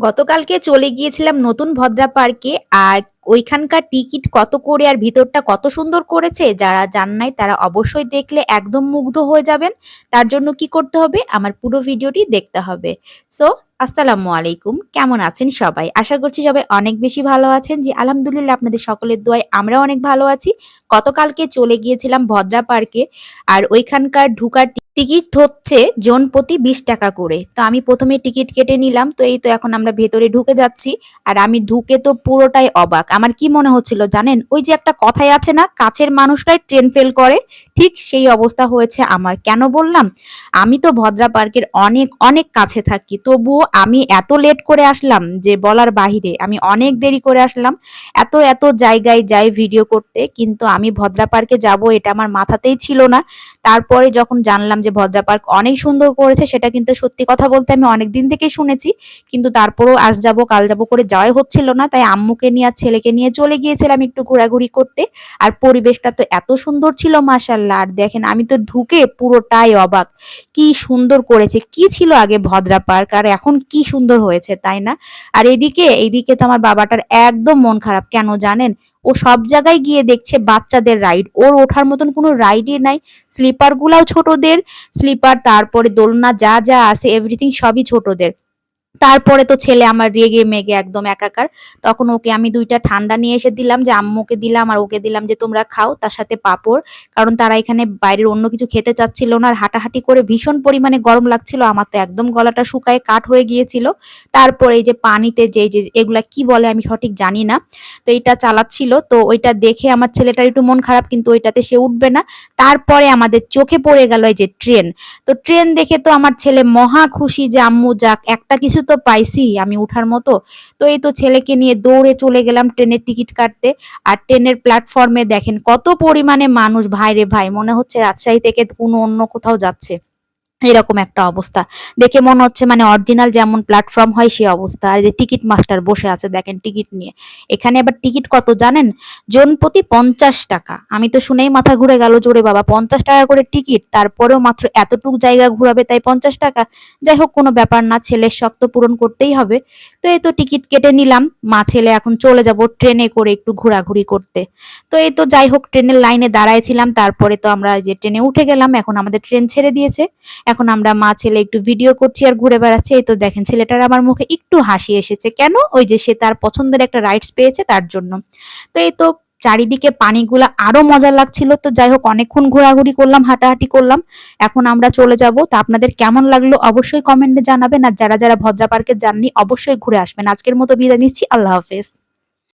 গতকালকে চলে গিয়েছিলাম নতুন ভদ্রা পার্কে আর ওইখানকার টিকিট কত করে আর ভিতরটা কত সুন্দর করেছে, যারা জান নাই তারা অবশ্যই দেখলে একদম মুগ্ধ হয়ে যাবেন। তার জন্য কি করতে হবে? আমার পুরো ভিডিওটি দেখতে হবে। সো, আসসালামু আলাইকুম। কেমন আছেন সবাই? আশা করছি সবাই অনেক বেশি ভালো আছেন। যে আলহামদুলিল্লাহ আপনাদের সকলের দোয়ায় আমরা অনেক ভালো আছি। গতকালকে চলে গিয়েছিলাম ভদ্রা পার্কে আর ওইখানকার ঢুকার টিকিট হচ্ছে জন প্রতি বিশ টাকা করে। তো আমি প্রথমে টিকিট কেটে নিলাম। তো এই তো এখন আমরা ভেতরে ঢুকে যাচ্ছি। আর আমি ঢুকে তো পুরোটাই অবাক। আমার কি মনে হচ্ছিল জানেন? ওই যে একটা কথাই আছে না, কাছের মানুষটাই ট্রেন ফেল করে, ঠিক সেই অবস্থা হয়েছে আমার। কেন বললাম? আমি তো ভদ্রা পার্কের অনেক অনেক কাছে থাকি, তবুও আমি এত লেট করে আসলাম যে বলার বাহিরে, আমি অনেক দেরি করে আসলাম, এত এত জায়গায় যাই ভিডিও করতে, কিন্তু আমি ভদ্রা পার্কে যাব এটা আমার মাথাতেই ছিল না। তারপরে যখন জানলাম যে ভদ্রা পার্ক অনেক সুন্দর করেছে, সেটা কিন্তু সত্যি কথা বলতে আমি অনেক দিন থেকেই শুনেছি। কিন্তু তারপরেও আজ যাব, কাল যাব করে যাওয়াই হচ্ছিল না। তাই আম্মুকে নিয়ে আর ছেলেকে নিয়ে চলে গিয়েছিলাম একটু ঘোরাঘুরি করতে। আর পরিবেশটা তো এত সুন্দর ছিল মাসাল্লাহ আর দেখেন, আমি তো ঢুকে পুরোটাই অবাক। কি সুন্দর করেছে, কি ছিল আগে ভদ্রা পার্ক, আর এখন কি সুন্দর হয়েছে, তাই না? আর এদিকে এইদিকে তো আমার বাবাটার একদম মন খারাপ। কেন জানেন? ও সব জায়গায় গিয়ে দেখছে বাচ্চাদের রাইড ওর ওঠার মতন কোনো রাইডই নাই। স্লিপার গুলাও ছোটদের স্লিপার তারপরে দোলনা যা যা আছে এভরিথিং সবই ছোটদের। তারপরে তো ছেলে আমার রেগে মেগে একদম একাকার। তখন ওকে আমি দুইটা ঠান্ডা নিয়ে এসে দিলাম, যে আম্মুকে দিলাম আর ওকে দিলাম যে তোমরা খাও, তার সাথে পাপড়। কারণ তারা এখানে বাইরের অন্য কিছু খেতে চাচ্ছিল না, আর হাঁটাহাঁটি করে ভীষণ পরিমাণে গরম লাগছিল। আমার তো একদম গলাটা শুকায় কাঠ হয়ে গিয়েছিল। তারপরে এই যে পানিতে যে যে এগুলা কি বলে আমি সঠিক জানি না। তো এটা চালাচ্ছিল। তো ওইটা দেখে আমার ছেলেটার একটু মন খারাপ, কিন্তু ওইটাতে সে উঠবে না। তারপরে আমাদের চোখে পড়ে গেল এই যে ট্রেন। তো ট্রেন দেখে তো আমার ছেলে মহা খুশি যে, আম্মু যাক, একটা কিছু তো পাইছি, আমি উঠার মতো। তো এই তো ছেলেকে নিয়ে দৌড়ে চলে গেলাম ট্রেনের টিকিট কাটতে। আর ট্রেনের প্ল্যাটফর্মে দেখেন কত পরিমাণে মানুষ, ভাইরে ভাই, মনে হচ্ছে রাজশাহী থেকে কোনো অন্য কোথাও যাচ্ছে। এরকম একটা অবস্থা। দেখে মনে হচ্ছে মানে অরিজিনাল যেমন প্ল্যাটফর্ম হয় সেই অবস্থা। আর যে টিকিট মাস্টার বসে আছে, দেখেন টিকিট নিয়ে। এখানে আবার টিকিট কত জানেন? জন প্রতি পঞ্চাশ টাকা। আমি তো শুনেই মাথা ঘুরে গেল জোরে বাবা, পঞ্চাশ টাকা করে টিকিট তারপরেও মাত্র এতটুকু জায়গা ঘুরাবে তাই পঞ্চাশ টাকা? যাই হোক, কোনো ব্যাপার না, ছেলের শক্ত পূরণ করতেই হবে। তো এই তো টিকিট কেটে নিলাম। মা ছেলে এখন চলে যাব ট্রেনে করে একটু ঘোরাঘুরি করতে। তো এই তো যাই হোক, ট্রেনের লাইনে দাঁড়াইছিলাম তারপরে তো আমরা যে ট্রেনে উঠে গেলাম। এখন আমাদের ট্রেন ছেড়ে দিয়েছে। এখন আমরা মা ছেলে একটু ভিডিও করছি আর ঘুরে বেড়াচ্ছি। এই তো দেখেন, ছেলেটার আমার মুখে একটু হাসি এসেছে। কেন? ওই যে সে তার পছন্দের একটা রাইডস পেয়েছে তার জন্য। তো এই তো চারিদিকে পানিগুলা আরও মজা লাগছিল। তো যাই হোক, অনেকক্ষণ ঘোরাঘুরি করলাম, হাঁটাহাঁটি করলাম। এখন আমরা চলে যাব। তো আপনাদের কেমন লাগল অবশ্যই কমেন্টে জানাবেন। আর যারা যারা ভদ্রা পার্কে যাননি, অবশ্যই ঘুরে আসবেন। আজকের মতো বিদায় নিচ্ছি। আল্লাহ হাফেজ।